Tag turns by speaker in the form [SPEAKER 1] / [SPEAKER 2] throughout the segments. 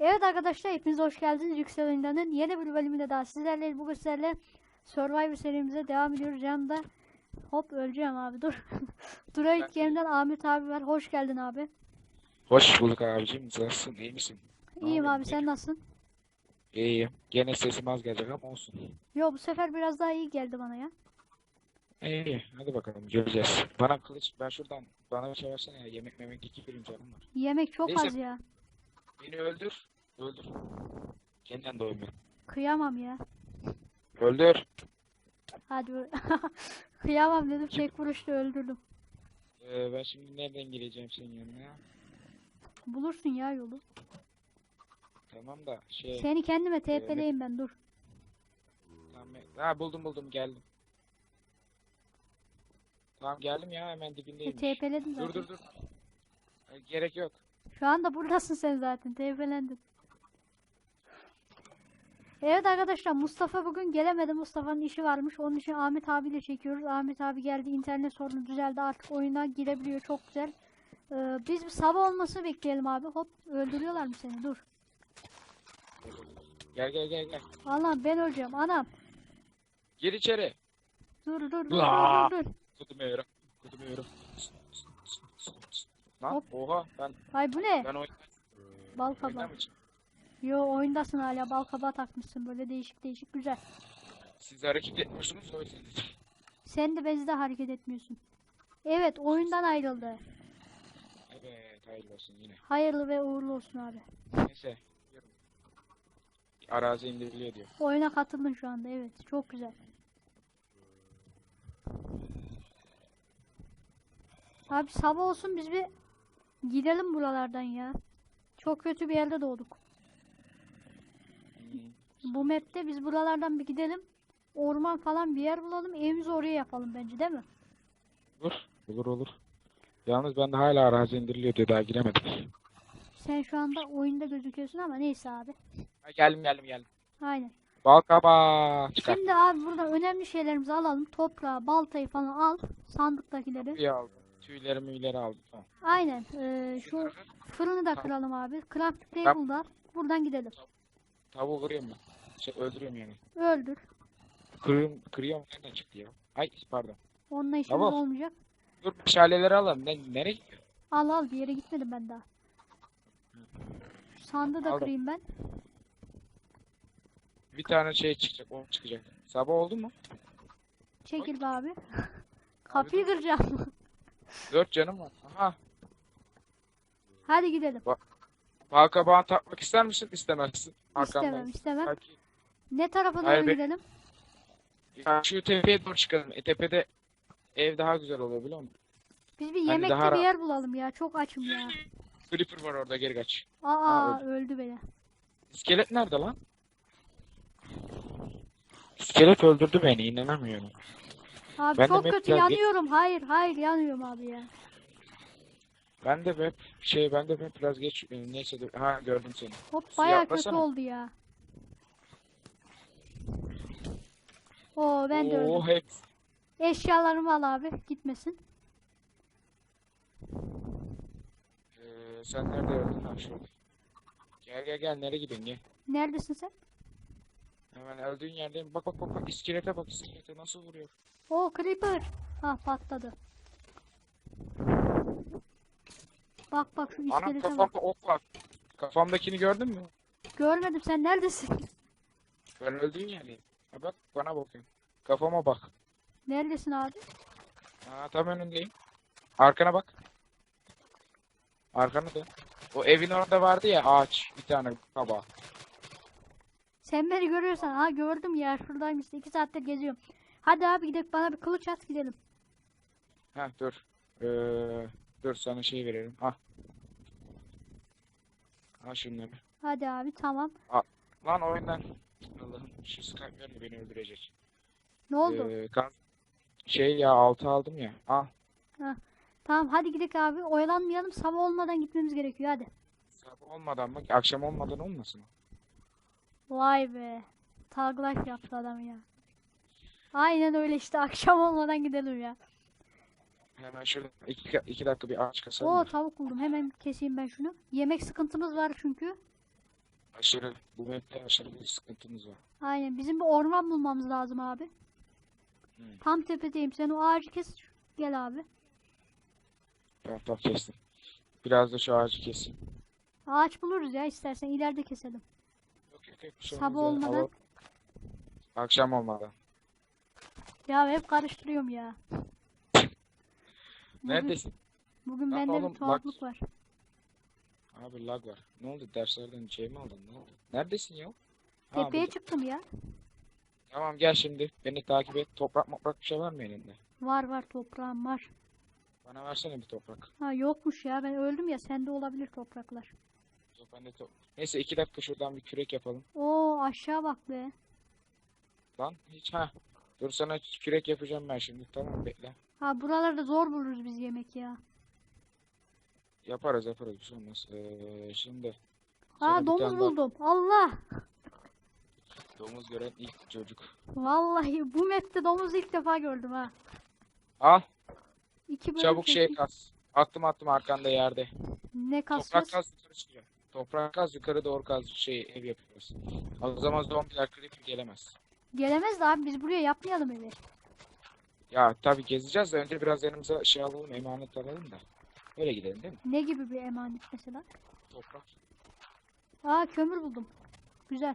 [SPEAKER 1] Evet arkadaşlar hepiniz hoş geldiniz Yüksel Oyundan'ın yeni bir bölümünde daha sizlerle bugün sizlerle Survivor serimize devam ediyoruz. Yanımda hop öleceğim abi dur. Droid Game'den Ahmet abi var. Hoş geldin abi.
[SPEAKER 2] Hoş bulduk abicim. Nasılsın? İyi misin?
[SPEAKER 1] İyiyim
[SPEAKER 2] yapıyorsun?
[SPEAKER 1] abi sen nasılsın?
[SPEAKER 2] İyiyim. Gene sesim az gelecek ama olsun.
[SPEAKER 1] Yo bu sefer biraz daha iyi geldi bana ya.
[SPEAKER 2] İyi. Hadi bakalım göreceğiz. Bana kılıç ben şuradan bana bir şey versene ya. Yemek memek iki birim canım var.
[SPEAKER 1] Yemek çok
[SPEAKER 2] Neyse.
[SPEAKER 1] az ya.
[SPEAKER 2] Beni öldür. Öldür. Kendinden doymuyor.
[SPEAKER 1] Kıyamam ya.
[SPEAKER 2] Öldür.
[SPEAKER 1] Hadi öl- Kıyamam dedim tek vuruşta öldürdüm.
[SPEAKER 2] Ee, ben şimdi nereden geleceğim senin yanına?
[SPEAKER 1] Bulursun ya yolu.
[SPEAKER 2] Tamam da şey.
[SPEAKER 1] Seni kendime TP'leyim ben dur.
[SPEAKER 2] Tamam. Ha buldum buldum geldim. Tamam geldim ya hemen
[SPEAKER 1] E,
[SPEAKER 2] dibindeyim.
[SPEAKER 1] TP'ledim
[SPEAKER 2] Dur
[SPEAKER 1] zaten.
[SPEAKER 2] dur dur. Ee, Gerek yok.
[SPEAKER 1] Şu anda buradasın sen zaten. TP'lendin. Evet arkadaşlar Mustafa bugün gelemedi. Mustafa'nın işi varmış. Onun için Ahmet abiyle çekiyoruz. Ahmet abi geldi. internet sorunu düzeldi. Artık oyuna girebiliyor. Çok güzel. Ee, biz bir sabah olmasını bekleyelim abi. Hop öldürüyorlar mı seni? Dur.
[SPEAKER 2] Gel gel gel gel.
[SPEAKER 1] Allah'ım ben öleceğim. Anam.
[SPEAKER 2] Gir içeri.
[SPEAKER 1] Dur dur dur dur dur dur.
[SPEAKER 2] Kudumuyorum. Kudumuyorum. Lan
[SPEAKER 1] Hop.
[SPEAKER 2] oha ben
[SPEAKER 1] Ay bu ne?
[SPEAKER 2] ben oyun
[SPEAKER 1] Bal kabağı.
[SPEAKER 2] çıktım?
[SPEAKER 1] Yo oyundasın hala. Bal kabağı takmışsın. Böyle değişik değişik güzel.
[SPEAKER 2] Siz hareket etmiyorsunuz o yüzden.
[SPEAKER 1] Sen de bezde hareket etmiyorsun. Evet oyundan ayrıldı.
[SPEAKER 2] Evet hayırlı olsun yine.
[SPEAKER 1] Hayırlı ve uğurlu olsun abi.
[SPEAKER 2] Neyse. Arazi indiriliyor diyor.
[SPEAKER 1] Oyuna katıldın şu anda evet çok güzel. Abi sabah olsun biz bir gidelim buralardan ya. Çok kötü bir yerde doğduk. Bu map'te biz buralardan bir gidelim. Orman falan bir yer bulalım. Evimizi oraya yapalım bence değil mi?
[SPEAKER 2] Olur. Olur olur. Yalnız ben de hala arazi indiriliyor diyor daha giremedim.
[SPEAKER 1] Sen şu anda oyunda gözüküyorsun ama neyse abi.
[SPEAKER 2] Ha, geldim geldim geldim.
[SPEAKER 1] Aynen.
[SPEAKER 2] Bal kabağı çıkar.
[SPEAKER 1] Şimdi abi burada önemli şeylerimizi alalım. Toprağı, baltayı falan al. Sandıktakileri.
[SPEAKER 2] Tüyü aldım. Tüyleri müyleri aldım. Tamam.
[SPEAKER 1] Aynen. Ee, şu fırını da kıralım abi. Craft table da. Buradan gidelim.
[SPEAKER 2] Tavuğu kırıyorum ben. Şey öldürüyorum yani.
[SPEAKER 1] Öldür.
[SPEAKER 2] Kırıyorum, kırıyorum nereden çıktı ya? Ay pardon.
[SPEAKER 1] Onunla işimiz
[SPEAKER 2] Tamam.
[SPEAKER 1] olmayacak.
[SPEAKER 2] Dur meşaleleri alalım. Ne, nereye gidiyor?
[SPEAKER 1] Al al bir yere gitmedim ben daha. Şu sandığı da
[SPEAKER 2] Aldım.
[SPEAKER 1] kırayım ben.
[SPEAKER 2] Bir tane şey çıkacak, o çıkacak. Sabah oldu mu?
[SPEAKER 1] Çekil be abi. Kapıyı kıracağım.
[SPEAKER 2] Dört canım var. Aha.
[SPEAKER 1] Hadi gidelim.
[SPEAKER 2] Bal kabağını takmak ister misin? İstemezsin.
[SPEAKER 1] İstemem
[SPEAKER 2] Arkamdan.
[SPEAKER 1] istemem.
[SPEAKER 2] Belki-
[SPEAKER 1] Ne tarafa doğru
[SPEAKER 2] be-
[SPEAKER 1] gidelim?
[SPEAKER 2] Şu tepeye doğru çıkalım. E tepede ev daha güzel oluyor biliyor musun?
[SPEAKER 1] Biz bir
[SPEAKER 2] Hani
[SPEAKER 1] yemekli
[SPEAKER 2] daha
[SPEAKER 1] bir
[SPEAKER 2] rahat.
[SPEAKER 1] yer bulalım ya. Çok açım ya.
[SPEAKER 2] Creeper var orada geri kaç.
[SPEAKER 1] Aa
[SPEAKER 2] Ha,
[SPEAKER 1] öldü beni.
[SPEAKER 2] İskelet nerede lan? İskelet öldürdü beni inanamıyorum.
[SPEAKER 1] Abi
[SPEAKER 2] Ben de
[SPEAKER 1] çok kötü yanıyorum. Hayır hayır yanıyorum abi ya.
[SPEAKER 2] Ben de hep şey ben de hep biraz geç e, neyse dur. Ha gördüm seni.
[SPEAKER 1] Hop bayağı kötü
[SPEAKER 2] atlasana.
[SPEAKER 1] oldu ya. Oo ben de öldüm.
[SPEAKER 2] Oo hep
[SPEAKER 1] Eşyalarımı al abi gitmesin.
[SPEAKER 2] Ee, sen nerede öldün şurada. Gel gel gel nereye gidiyorsun gel.
[SPEAKER 1] Neredesin sen?
[SPEAKER 2] Hemen öldüğün yerdeyim. Bak bak bak bak iskelete bak iskelete nasıl vuruyor.
[SPEAKER 1] Oo creeper. Ha patladı. Bak bak şu
[SPEAKER 2] Anam
[SPEAKER 1] iskelete bak.
[SPEAKER 2] kafamda ok var. Kafamdakini gördün mü?
[SPEAKER 1] Görmedim sen neredesin?
[SPEAKER 2] Ben öldüğün yerdeyim. Ha bak bana bakın. Kafama bak.
[SPEAKER 1] Neredesin abi?
[SPEAKER 2] Aa tam önündeyim. Arkana bak. Arkana dön. O evin orada vardı ya ağaç bir tane kaba.
[SPEAKER 1] Sen beni görüyorsan. Ha gördüm ya şuradayım işte. iki saattir geziyorum. Hadi abi gidelim bana bir kılıç at gidelim.
[SPEAKER 2] Ha dur. Ee, dur sana şey verelim. Ah. Al şunları.
[SPEAKER 1] Hadi abi tamam.
[SPEAKER 2] Lan oyundan. Allah'ım şu Skype verme beni öldürecek.
[SPEAKER 1] Ne oldu?
[SPEAKER 2] Ee, şey ya altı aldım ya. Al.
[SPEAKER 1] Tamam hadi gidelim abi. Oyalanmayalım. Sabah olmadan gitmemiz gerekiyor hadi.
[SPEAKER 2] Sabah olmadan mı? Akşam olmadan olmasın?
[SPEAKER 1] Vay be. Tag life yaptı adam ya. Aynen öyle işte akşam olmadan gidelim ya.
[SPEAKER 2] Hemen şurada iki, iki dakika bir ağaç kasalım.
[SPEAKER 1] Oo tavuk buldum. Hemen keseyim ben şunu. Yemek sıkıntımız var çünkü.
[SPEAKER 2] Aşırı, bu map'te aşırı bir sıkıntımız var.
[SPEAKER 1] Aynen bizim bir orman bulmamız lazım abi.
[SPEAKER 2] Hı.
[SPEAKER 1] Tam tepedeyim. Sen o ağacı kes. Gel abi.
[SPEAKER 2] Tamam tamam kestim. Biraz da şu ağacı keseyim.
[SPEAKER 1] Ağaç buluruz ya istersen ileride keselim.
[SPEAKER 2] Yok yok yok. bir şey
[SPEAKER 1] Sabah olmadan.
[SPEAKER 2] Akşam olmadan.
[SPEAKER 1] Ya hep karıştırıyorum ya. Bugün,
[SPEAKER 2] Neredesin?
[SPEAKER 1] bugün
[SPEAKER 2] Lan
[SPEAKER 1] bende
[SPEAKER 2] oğlum,
[SPEAKER 1] bir tuhaflık var.
[SPEAKER 2] Abi lag var. Ne oldu? Derslerden şey mi aldın? Ne oldu? Neredesin ya? Ha,
[SPEAKER 1] Tepeye
[SPEAKER 2] burada.
[SPEAKER 1] çıktım ya.
[SPEAKER 2] Tamam gel şimdi. Beni takip et. Toprak moprak bir şey var mı elinde?
[SPEAKER 1] Var var toprağım var.
[SPEAKER 2] Bana versene bir toprak.
[SPEAKER 1] Ha yokmuş ya ben öldüm ya sende olabilir topraklar.
[SPEAKER 2] Bende top. Neyse iki dakika şuradan bir kürek yapalım.
[SPEAKER 1] Oo aşağı bak be.
[SPEAKER 2] Lan hiç ha. Dur sana kürek yapacağım ben şimdi. Tamam bekle.
[SPEAKER 1] Ha buralarda zor buluruz biz yemek ya.
[SPEAKER 2] Yaparız yaparız bir şey olmaz. Ee, şimdi
[SPEAKER 1] Ha domuz
[SPEAKER 2] tane daha-
[SPEAKER 1] buldum. Allah.
[SPEAKER 2] domuz gören ilk çocuk.
[SPEAKER 1] Vallahi bu map'te domuz ilk defa gördüm ha.
[SPEAKER 2] Al
[SPEAKER 1] İki
[SPEAKER 2] çabuk şey kaz. Attım attım arkanda yerde.
[SPEAKER 1] Ne
[SPEAKER 2] Toprak
[SPEAKER 1] kasacağız?
[SPEAKER 2] kaz yukarı çıkıyor. Toprak kaz yukarı doğru kaz şey ev yapıyoruz. O zaman zombiler creeper gelemez.
[SPEAKER 1] Gelemez de abi biz buraya yapmayalım evi.
[SPEAKER 2] Ya tabii gezeceğiz de önce biraz yanımıza şey alalım emanet alalım da. Öyle gidelim değil mi?
[SPEAKER 1] Ne gibi bir emanet mesela?
[SPEAKER 2] Toprak.
[SPEAKER 1] Aa kömür buldum. Güzel.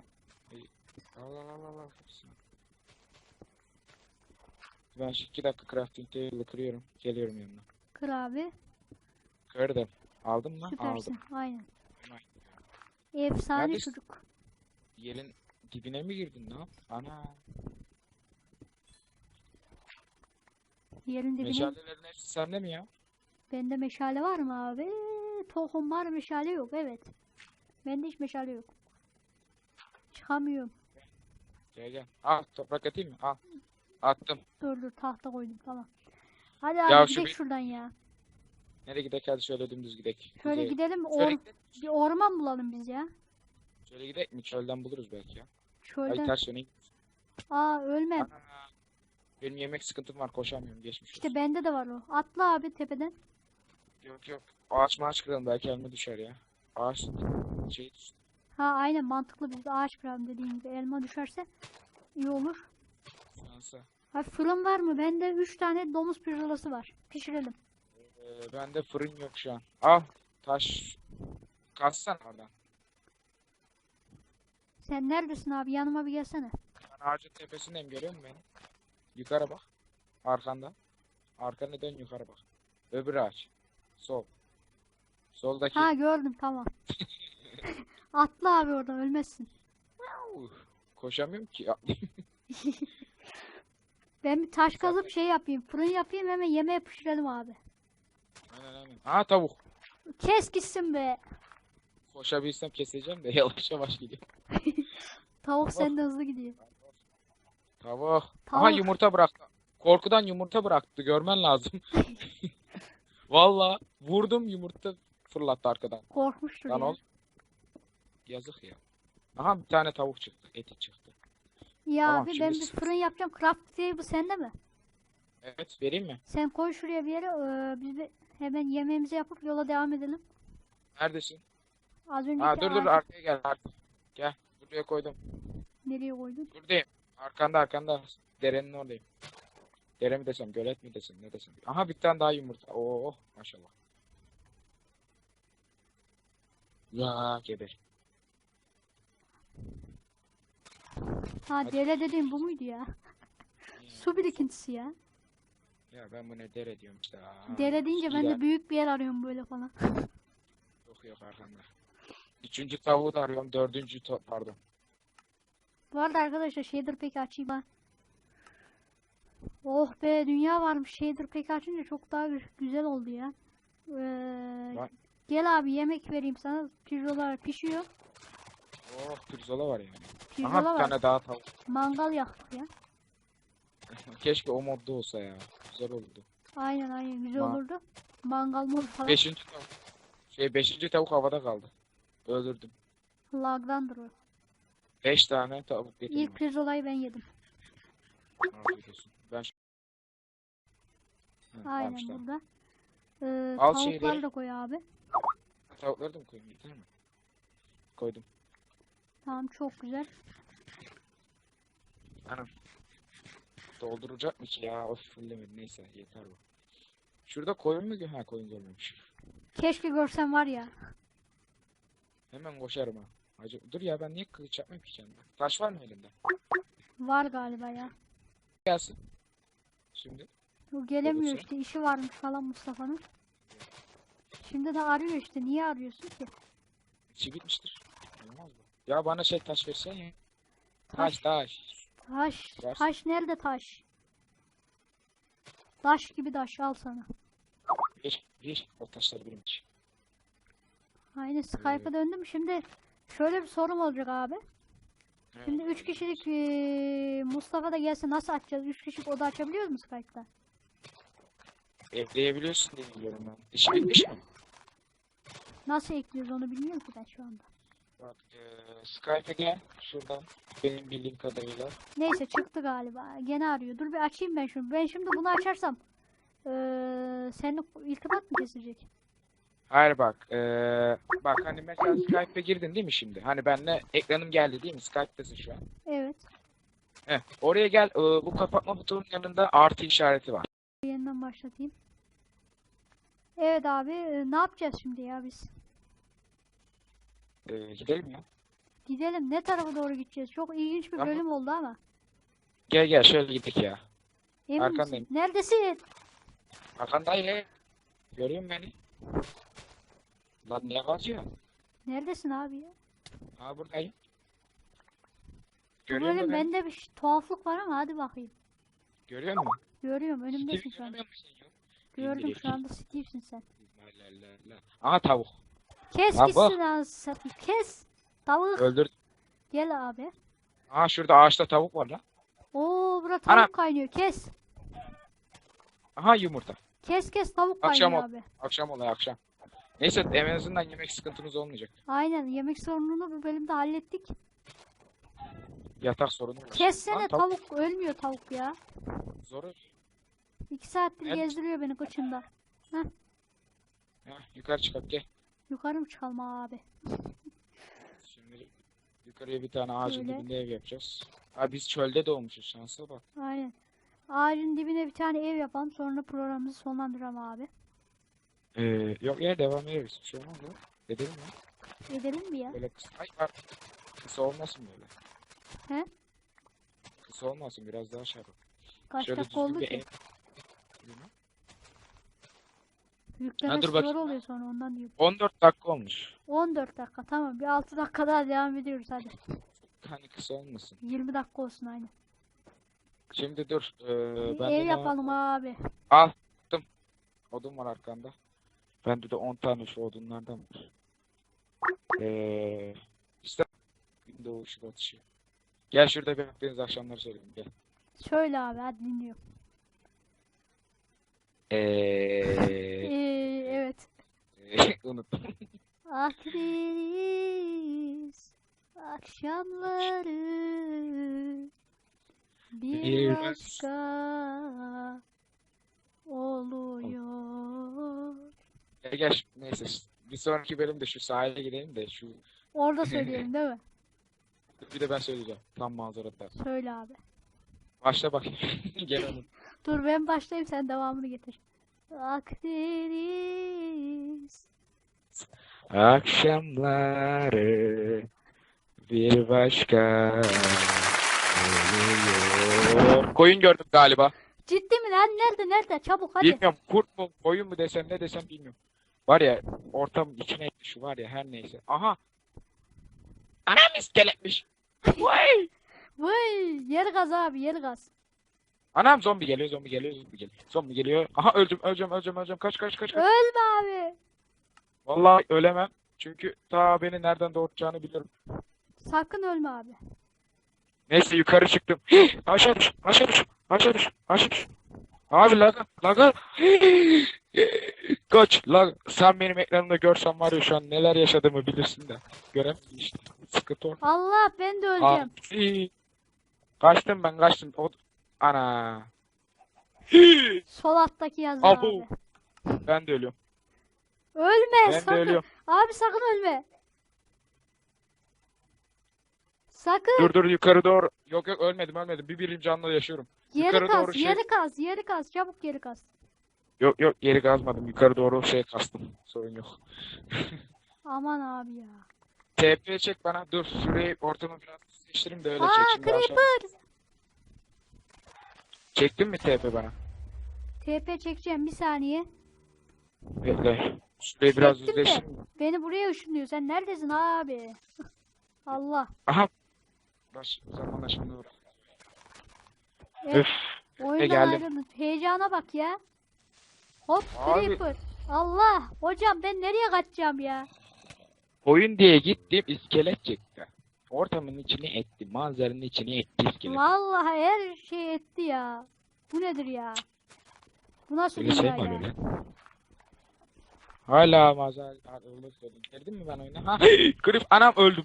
[SPEAKER 2] Al al al al al. hepsini. Ben şu iki dakika crafting table'ı kırıyorum. Geliyorum yanına.
[SPEAKER 1] Kır abi.
[SPEAKER 2] Kırdım. Aldın mı?
[SPEAKER 1] Süpersin.
[SPEAKER 2] Aldım.
[SPEAKER 1] Aynen. Efsane
[SPEAKER 2] Neredesin?
[SPEAKER 1] çocuk.
[SPEAKER 2] Yerin dibine mi girdin ne yap? Ana.
[SPEAKER 1] Yerin dibine.
[SPEAKER 2] Meşalelerin hepsi sende mi ya?
[SPEAKER 1] Bende meşale var mı abi? Tohum var meşale yok. Evet. Bende hiç meşale yok. Çıkamıyorum.
[SPEAKER 2] Gel gel. Al toprak atayım mı? Al. Attım.
[SPEAKER 1] Dur dur tahta koydum tamam. Hadi
[SPEAKER 2] Ya
[SPEAKER 1] abi
[SPEAKER 2] şu
[SPEAKER 1] gidelim
[SPEAKER 2] bir-
[SPEAKER 1] şuradan ya.
[SPEAKER 2] Nereye gidek hadi şöyle dümdüz gidek.
[SPEAKER 1] Şöyle gidelim
[SPEAKER 2] Şöyle
[SPEAKER 1] or
[SPEAKER 2] gidek.
[SPEAKER 1] bir orman bulalım biz ya.
[SPEAKER 2] Şöyle gidek mi? Çölden buluruz belki ya. Ay
[SPEAKER 1] Çölden.
[SPEAKER 2] ters yöne.
[SPEAKER 1] Aa ölmem.
[SPEAKER 2] Ana. Benim yemek sıkıntım var koşamıyorum geçmiş olsun.
[SPEAKER 1] İşte bende de var o. Atla abi tepeden.
[SPEAKER 2] Yok yok. Ağaç maaç kıralım belki elma düşer ya. Ağaç şey düştü.
[SPEAKER 1] Ha aynen mantıklı biz ağaç kıralım dediğin gibi. Elma düşerse iyi olur.
[SPEAKER 2] Şansa.
[SPEAKER 1] Ha fırın var mı? Bende 3 tane domuz pirzolası var. Pişirelim.
[SPEAKER 2] Ee, bende fırın yok şu an. Al taş. Kazsana oradan.
[SPEAKER 1] Sen neredesin abi? Yanıma bir gelsene.
[SPEAKER 2] Ben ağacın tepesindeyim görüyor musun beni? Yukarı bak. Arkanda. Arkana dön yukarı bak. Öbür ağaç. Sol. Soldaki.
[SPEAKER 1] Ha gördüm tamam. Atla abi oradan ölmezsin.
[SPEAKER 2] Koşamıyorum ki.
[SPEAKER 1] Ben bir taş kazıp şey yapayım. Fırın yapayım hemen yemeğe pişirelim abi.
[SPEAKER 2] Aa tavuk.
[SPEAKER 1] Kes gitsin be.
[SPEAKER 2] Koşabilsem keseceğim de yavaş yavaş gidiyor.
[SPEAKER 1] Tavuk senden hızlı gidiyor.
[SPEAKER 2] Tavuk. Aha
[SPEAKER 1] Tavuk.
[SPEAKER 2] yumurta bıraktı. Korkudan yumurta bıraktı. Görmen lazım. Valla vurdum yumurta fırlattı arkadan.
[SPEAKER 1] Korkmuştur
[SPEAKER 2] Lan
[SPEAKER 1] ya.
[SPEAKER 2] ol. Yazık ya. Aha bir tane tavuk çıktı. Eti çıktı.
[SPEAKER 1] Ya
[SPEAKER 2] Tamam,
[SPEAKER 1] abi ben bir fırın yapacağım. Craft table sende mi?
[SPEAKER 2] Evet vereyim mi?
[SPEAKER 1] Sen koy şuraya bir yere. ee, biz bir hemen yemeğimizi yapıp yola devam edelim.
[SPEAKER 2] Neredesin?
[SPEAKER 1] Az önceki
[SPEAKER 2] Ha dur dur
[SPEAKER 1] ağacı
[SPEAKER 2] arkaya gel. Arkaya. Gel. Buraya koydum.
[SPEAKER 1] nereye koydun?
[SPEAKER 2] Buradayım. Arkanda arkanda. Derenin oradayım. Dere mi desem, gölet mi desem, ne desem. Aha bir tane daha yumurta. Oo maşallah. Ya geber.
[SPEAKER 1] Ha
[SPEAKER 2] Hadi.
[SPEAKER 1] dere dediğim bu muydu ya? Su birikintisi ya.
[SPEAKER 2] Ya ben bu ne dere diyorum işte. Aa,
[SPEAKER 1] Dere deyince ben de büyük bir yer arıyorum böyle falan.
[SPEAKER 2] Yok yok arkanda. Üçüncü tavuğu da arıyorum. Dördüncü to pardon.
[SPEAKER 1] Bu arada arkadaşlar shader peki açayım ha. Oh be dünya varmış shader peki açınca çok daha gü- güzel oldu ya. Ee, gel abi yemek vereyim sana. Pirzolar pişiyor.
[SPEAKER 2] Oh pirzola var yani. Aha bir
[SPEAKER 1] var.
[SPEAKER 2] tane daha tavuk.
[SPEAKER 1] Mangal yaktık ya.
[SPEAKER 2] Keşke o modda olsa ya. Güzel olurdu.
[SPEAKER 1] Aynen aynen güzel
[SPEAKER 2] Ma-
[SPEAKER 1] olurdu. Mangal modu falan.
[SPEAKER 2] Beşinci tavuk. Şey beşinci tavuk havada kaldı. Öldürdüm.
[SPEAKER 1] Lagdandır o.
[SPEAKER 2] Beş tane tavuk getirdim.
[SPEAKER 1] İlk pirzolayı ben yedim.
[SPEAKER 2] Afiyet olsun. Ben. Hı,
[SPEAKER 1] Aynen
[SPEAKER 2] varmış, tamam.
[SPEAKER 1] burada. Ee,
[SPEAKER 2] Al
[SPEAKER 1] tavukları
[SPEAKER 2] şeyleri.
[SPEAKER 1] da koy abi.
[SPEAKER 2] Tavukları da mı koyayım? Yeter mi? Koydum.
[SPEAKER 1] Tamam çok güzel.
[SPEAKER 2] Anam. Dolduracak mı ki ya? Of fullemedi. Neyse yeter bu. Şurada koyun mu? Ha koyun görmemiş.
[SPEAKER 1] Keşke görsen var ya.
[SPEAKER 2] Hemen koşarım ha. Hacı, dur ya ben niye kılıç yapmayayım ki kendime? Taş var mı elimde?
[SPEAKER 1] Var galiba ya.
[SPEAKER 2] Gelsin. Şimdi.
[SPEAKER 1] O gelemiyor
[SPEAKER 2] Olursa.
[SPEAKER 1] işte işi varmış falan Mustafa'nın. Şimdi de arıyor işte. Niye arıyorsun ki?
[SPEAKER 2] İçi bitmiştir. Olmaz mı? Ya bana şey taş versen ya.
[SPEAKER 1] Taş,
[SPEAKER 2] Taş taş.
[SPEAKER 1] Taş,
[SPEAKER 2] Ver.
[SPEAKER 1] taş nerede taş? Taş gibi taş al sana.
[SPEAKER 2] Bir, bir. O taşları benim için.
[SPEAKER 1] Aynen Skype'a döndüm. Şimdi şöyle bir sorum olacak abi. Şimdi 3 kişilik eee, Mustafa da gelse nasıl açacağız? 3 kişilik oda açabiliyoruz mu Skype'da?
[SPEAKER 2] Ekleyebiliyorsun diye biliyorum ben. İşi bitmiş mi?
[SPEAKER 1] Nasıl ekliyoruz onu bilmiyorum ki ben şu anda.
[SPEAKER 2] Bak eee Skype'e gel. Şuradan. Benim bildiğim kadarıyla.
[SPEAKER 1] Neyse çıktı galiba. Gene arıyor. Dur bir açayım ben şunu. Ben şimdi bunu açarsam eee senin irtibat mı kesilecek?
[SPEAKER 2] Hayır bak. eee, bak hani mesela Skype'e girdin değil mi şimdi? Hani benle ekranım geldi değil mi? Skype'tasın şu an.
[SPEAKER 1] Evet.
[SPEAKER 2] Heh, oraya gel. eee, bu kapatma butonunun yanında artı işareti var.
[SPEAKER 1] Yeniden başlatayım. Evet abi e, ne yapacağız şimdi ya biz?
[SPEAKER 2] Eee, gidelim ya.
[SPEAKER 1] Gidelim. Ne tarafa doğru gideceğiz? Çok ilginç bir
[SPEAKER 2] Tamam.
[SPEAKER 1] bölüm oldu ama.
[SPEAKER 2] Gel gel şöyle gidelim ya.
[SPEAKER 1] Emin
[SPEAKER 2] Arkandayım.
[SPEAKER 1] misin? Neredesin?
[SPEAKER 2] Arkandayım. Görüyor musun beni? Lan niye kaçıyor?
[SPEAKER 1] Neredesin abi ya?
[SPEAKER 2] Ha buradayım.
[SPEAKER 1] Bu
[SPEAKER 2] Görüyor musun
[SPEAKER 1] bölüm
[SPEAKER 2] beni?
[SPEAKER 1] bende bir ş- tuhaflık var ama hadi bakayım.
[SPEAKER 2] Görüyor musun?
[SPEAKER 1] Görüyorum önümdesin
[SPEAKER 2] Steve
[SPEAKER 1] şu anda.
[SPEAKER 2] görmüyor musun ya?
[SPEAKER 1] Gördüm şu anda Steve'sin sen.
[SPEAKER 2] La la la la. Aha tavuk.
[SPEAKER 1] Kes
[SPEAKER 2] Lan
[SPEAKER 1] gitsin
[SPEAKER 2] bak.
[SPEAKER 1] lan satayım. Kes. Tavuk.
[SPEAKER 2] Öldür.
[SPEAKER 1] Gel abi.
[SPEAKER 2] Aha şurada ağaçta tavuk var lan.
[SPEAKER 1] Oo bura tavuk
[SPEAKER 2] Ana.
[SPEAKER 1] kaynıyor. Kes.
[SPEAKER 2] Aha yumurta.
[SPEAKER 1] Kes kes tavuk
[SPEAKER 2] Akşam
[SPEAKER 1] kaynıyor
[SPEAKER 2] ol-
[SPEAKER 1] abi.
[SPEAKER 2] Akşam oluyor akşam. Neyse en azından yemek sıkıntımız olmayacak.
[SPEAKER 1] Aynen yemek sorununu bu bölümde hallettik.
[SPEAKER 2] Yatak sorunu var.
[SPEAKER 1] Kessene
[SPEAKER 2] Lan tavuk
[SPEAKER 1] tavuk. Ölmüyor tavuk ya.
[SPEAKER 2] zoru.
[SPEAKER 1] İki saattir
[SPEAKER 2] Evet.
[SPEAKER 1] gezdiriyor beni kıçında.
[SPEAKER 2] Heh, yukarı çıkıp gel.
[SPEAKER 1] Yukarı mı çıkalım abi?
[SPEAKER 2] Şimdi yukarıya bir tane ağacın
[SPEAKER 1] Şöyle.
[SPEAKER 2] dibinde ev yapacağız. Ha biz çölde doğmuşuz şansa bak.
[SPEAKER 1] Aynen. Ağacın dibine bir tane ev yapalım. Sonra programımızı sonlandıralım abi.
[SPEAKER 2] Ee, yok ya devam ederiz. Bir şey olmaz ya. Edelim ya.
[SPEAKER 1] Edelim mi ya?
[SPEAKER 2] Böyle kısa. Ay bak. Kısa olmasın böyle.
[SPEAKER 1] He?
[SPEAKER 2] Kısa olmasın biraz daha yapalım.
[SPEAKER 1] Kaç
[SPEAKER 2] Şöyle
[SPEAKER 1] dakika oldu ki?
[SPEAKER 2] ev.
[SPEAKER 1] Yükleme
[SPEAKER 2] dur bakayım.
[SPEAKER 1] oluyor sonra ondan diyorum.
[SPEAKER 2] 14 dakika olmuş.
[SPEAKER 1] 14 dakika tamam. Bir 6 dakika daha devam ediyoruz hadi.
[SPEAKER 2] Hani kısa olmasın.
[SPEAKER 1] 20 dakika olsun aynı.
[SPEAKER 2] Şimdi dur. Ee, ben
[SPEAKER 1] ev yapalım abi.
[SPEAKER 2] Al. Attım. Odun var arkanda. Bende de 10 tane şu odunlardan var. Ee, işte doğuşu batışı. Gel şurada bir Akdeniz akşamları söyleyeyim gel.
[SPEAKER 1] Söyle abi hadi dinliyorum.
[SPEAKER 2] Ee,
[SPEAKER 1] Ee, evet.
[SPEAKER 2] unuttum.
[SPEAKER 1] Akdeniz akşamları bir
[SPEAKER 2] Bir
[SPEAKER 1] başka oluyor.
[SPEAKER 2] Gel gel neyse bir sonraki bölümde şu sahile gidelim de şu
[SPEAKER 1] Orada söyleyelim değil mi?
[SPEAKER 2] bir de ben söyleyeceğim tam manzarada.
[SPEAKER 1] Söyle abi.
[SPEAKER 2] Başla bakayım. Gel oğlum.
[SPEAKER 1] Dur ben başlayayım sen devamını getir. Akdeniz
[SPEAKER 2] Akşamları bir başka oluyor. Koyun gördüm galiba.
[SPEAKER 1] Ciddi mi lan? Nerede nerede? Çabuk hadi.
[SPEAKER 2] Bilmiyorum kurt mu koyun mu desem ne desem bilmiyorum. Var ya ortam içine etti şu var ya her neyse. Aha. Anam iskeletmiş. Vay.
[SPEAKER 1] Vay yer gaz abi yer gaz.
[SPEAKER 2] Anam zombi geliyor zombi geliyor zombi geliyor. Zombi geliyor. Aha öldüm öleceğim öleceğim öleceğim. Kaç kaç kaç kaç.
[SPEAKER 1] Ölme abi.
[SPEAKER 2] Vallahi ölemem. Çünkü ta beni nereden doğuracağını biliyorum.
[SPEAKER 1] Sakın ölme abi.
[SPEAKER 2] Neyse yukarı çıktım. aşağı düş, aşağı düş, aşağı düş, aşağı düş. Abi laga, laga. Koç, lag. Sen benim ekranımda görsen var ya şu an neler yaşadığımı bilirsin de. Görem işte. Sıkıntı orada.
[SPEAKER 1] Allah ben de öleceğim.
[SPEAKER 2] Abi. Kaçtım ben kaçtım. O... Ana.
[SPEAKER 1] Sol alttaki yazı
[SPEAKER 2] Abo.
[SPEAKER 1] abi.
[SPEAKER 2] Ben de ölüyorum.
[SPEAKER 1] Ölme
[SPEAKER 2] Ben de
[SPEAKER 1] sakın.
[SPEAKER 2] ölüyorum.
[SPEAKER 1] Abi sakın ölme. Sakın.
[SPEAKER 2] Dur dur yukarı doğru. Yok yok ölmedim ölmedim. Bir birim canlı yaşıyorum.
[SPEAKER 1] Yeri
[SPEAKER 2] yukarı
[SPEAKER 1] kaz,
[SPEAKER 2] doğru şey-
[SPEAKER 1] yeri kaz, yeri kaz. Çabuk yeri kaz.
[SPEAKER 2] Yok yok yeri kazmadım. Yukarı doğru şey kastım. Sorun yok.
[SPEAKER 1] Aman abi ya.
[SPEAKER 2] TP çek bana. Dur şurayı ortamı biraz seçtireyim de öyle
[SPEAKER 1] Aa
[SPEAKER 2] çek. Aşağı-
[SPEAKER 1] Creeper.
[SPEAKER 2] Çektin mi TP bana?
[SPEAKER 1] TP çekeceğim bir saniye.
[SPEAKER 2] Bekle. Şurayı biraz
[SPEAKER 1] Çektim de. Beni buraya ışınlıyor. Sen neredesin abi? Allah.
[SPEAKER 2] Aha. Baş zamanla şimdi uğra.
[SPEAKER 1] Evet,
[SPEAKER 2] Öf.
[SPEAKER 1] oyundan
[SPEAKER 2] geldim.
[SPEAKER 1] ayrıldım. Heyecana bak ya. Hop
[SPEAKER 2] Abi.
[SPEAKER 1] Creeper. Allah. Hocam ben nereye kaçacağım ya?
[SPEAKER 2] Oyun diye gittim iskelet çekti. Ortamın içine etti. Manzaranın içine etti iskelet.
[SPEAKER 1] Vallahi her şey etti ya. Bu nedir ya? Bu nasıl
[SPEAKER 2] Öyle şey mi
[SPEAKER 1] ya?
[SPEAKER 2] lan? Hala manzara öyle söyledim. Girdin mi ben oyuna? Ha, Grif anam öldüm.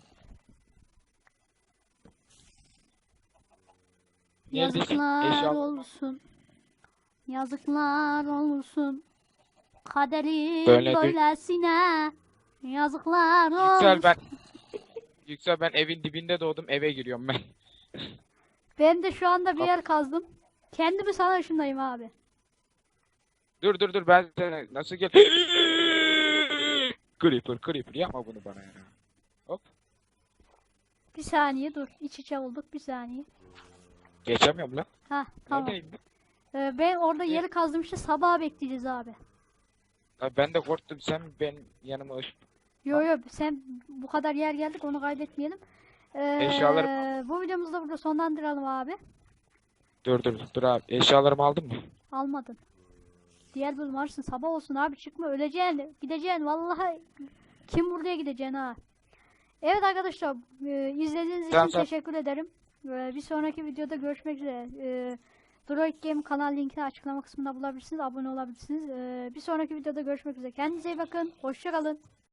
[SPEAKER 2] Neredesin?
[SPEAKER 1] Yazıklar olsun. Yazıklar olsun. Kaderin
[SPEAKER 2] Böyle bir-
[SPEAKER 1] böylesine. Yazıklar olsun.
[SPEAKER 2] Yüksel ben Yüksel ben evin dibinde doğdum eve giriyorum ben.
[SPEAKER 1] Ben de şu anda bir yer kazdım. Kendimi sana ışınlayayım abi.
[SPEAKER 2] Dur dur dur ben sana nasıl gel Creeper Creeper yapma bunu bana ya. Hop
[SPEAKER 1] Bir saniye dur. İç içe olduk bir saniye.
[SPEAKER 2] geçemiyorum lan.
[SPEAKER 1] Ha tamam.
[SPEAKER 2] Neredeyim ben?
[SPEAKER 1] Ee, ben orada yeri kazdım işte sabaha bekleyeceğiz abi.
[SPEAKER 2] Ben de korktum sen ben yanıma ış-
[SPEAKER 1] Yo yo sen bu kadar yer geldik onu kaydetmeyelim. Ee,
[SPEAKER 2] Eşyaları-
[SPEAKER 1] bu videomuzu da burada sonlandıralım abi.
[SPEAKER 2] Dur dur dur abi eşyalarımı aldın mı?
[SPEAKER 1] Almadın. Diğer bölüm varsın sabah olsun abi çıkma öleceksin gideceksin vallahi kim buraya gideceksin ha. Evet arkadaşlar e, izlediğiniz için
[SPEAKER 2] tamam.
[SPEAKER 1] teşekkür ederim. E, bir sonraki videoda görüşmek üzere. E, Droid Game kanal linkini açıklama kısmında bulabilirsiniz. Abone olabilirsiniz. E, bir sonraki videoda görüşmek üzere. Kendinize iyi bakın. Hoşçakalın.